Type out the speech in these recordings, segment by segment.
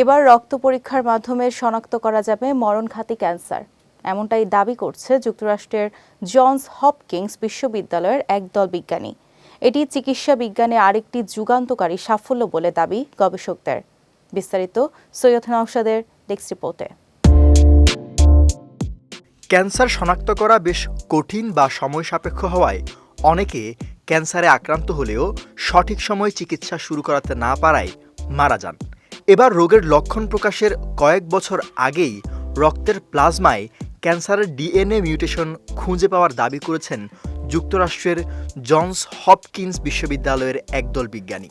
এবার রক্ত পরীক্ষার মাধ্যমে শনাক্ত করা যাবে মরণঘাতী ক্যান্সার। এমনটাই দাবি করছে যুক্তরাষ্ট্রের জনস হপকিংস বিশ্ববিদ্যালয়ের একদল বিজ্ঞানী। এটি চিকিৎসা বিজ্ঞানে আরেকটি যুগান্তকারী সাফল্য বলে দাবি গবেষকদের। বিস্তারিত সৈয়দ নওশাদের ডেস্ক রিপোর্টে। ক্যান্সার শনাক্ত করা বেশ কঠিন বা সময় সাপেক্ষ হওয়ায় অনেকে ক্যান্সারে আক্রান্ত হলেও সঠিক সময়ে চিকিৎসা শুরু করাতে না পারায় মারা যান। এবার রোগের লক্ষণ প্রকাশের কয়েক বছর আগেই রক্তের প্লাজমায় ক্যান্সারের ডিএনএ মিউটেশন খুঁজে পাওয়ার দাবি করেছেন যুক্তরাষ্ট্রের জনস হপকিন্স বিশ্ববিদ্যালয়ের একদল বিজ্ঞানী।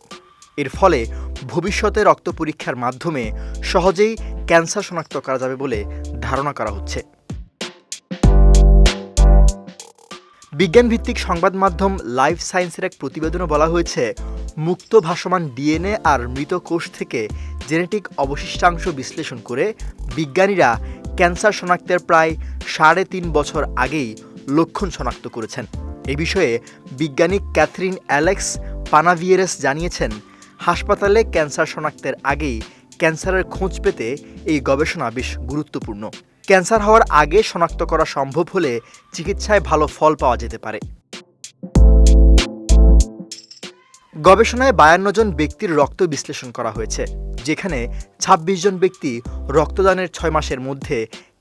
এর ফলে ভবিষ্যতে রক্ত পরীক্ষার মাধ্যমে সহজেই ক্যান্সার শনাক্ত করা যাবে বলে ধারণা করা হচ্ছে। বিজ্ঞানভিত্তিক সংবাদ মাধ্যম লাইফ সায়েন্সের এক প্রতিবেদনে বলা হয়েছে, মুক্ত ভাসমান ডিএনএ আর মৃত কোষ থেকে জেনেটিক অবশিষ্টাংশ বিশ্লেষণ করে বিজ্ঞানীরা ক্যান্সার শনাক্তের প্রায় সাড়ে তিন বছর আগেই লক্ষণ শনাক্ত করেছেন। এ বিষয়ে বিজ্ঞানী ক্যাথরিন অ্যালেক্স পানাভিয়েরেস জানিয়েছেন, হাসপাতালে ক্যান্সার শনাক্তের আগেই ক্যান্সারের খোঁজ পেতে এই গবেষণা বেশ গুরুত্বপূর্ণ। ক্যান্সার হওয়ার আগে শনাক্ত করা সম্ভব হলে চিকিৎসায় ভালো ফল পাওয়া যেতে পারে। গবেষণায় বায়ান্ন জন ব্যক্তির রক্ত বিশ্লেষণ করা হয়েছে, যেখানে ২৬ জন ব্যক্তি রক্তদানের ছয় মাসের মধ্যে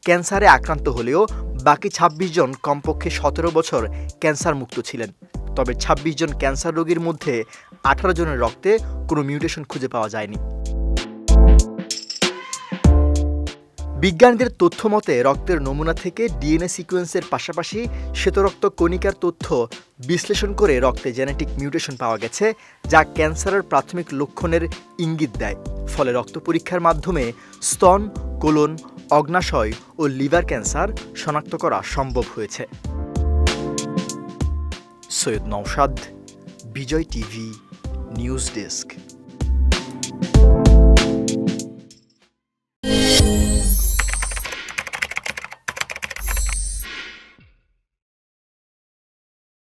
ক্যান্সারে আক্রান্ত হলেও বাকি ২৬ জন কমপক্ষে সতেরো বছর ক্যান্সার মুক্ত ছিলেন। তবে ২৬ জন ক্যান্সার রোগীর মধ্যে আঠারো জনের রক্তে কোনো মিউটেশন খুঁজে পাওয়া যায়নি। বিজ্ঞানীদের তথ্য মতে, রক্তের নমুনা থেকে ডিএনএ সিকোয়েন্সের পাশাপাশি শ্বেতরক্ত কণিকার তথ্য বিশ্লেষণ করে রক্তে জেনেটিক মিউটেশন পাওয়া গেছে, যা ক্যান্সারের প্রাথমিক লক্ষণের ইঙ্গিত দেয়। ফলে রক্ত পরীক্ষার মাধ্যমে স্তন, কোলন, অগ্নাশয় ও লিভার ক্যান্সার শনাক্ত করা সম্ভব হয়েছে। Syed Naushad Bijoy TV, news desk.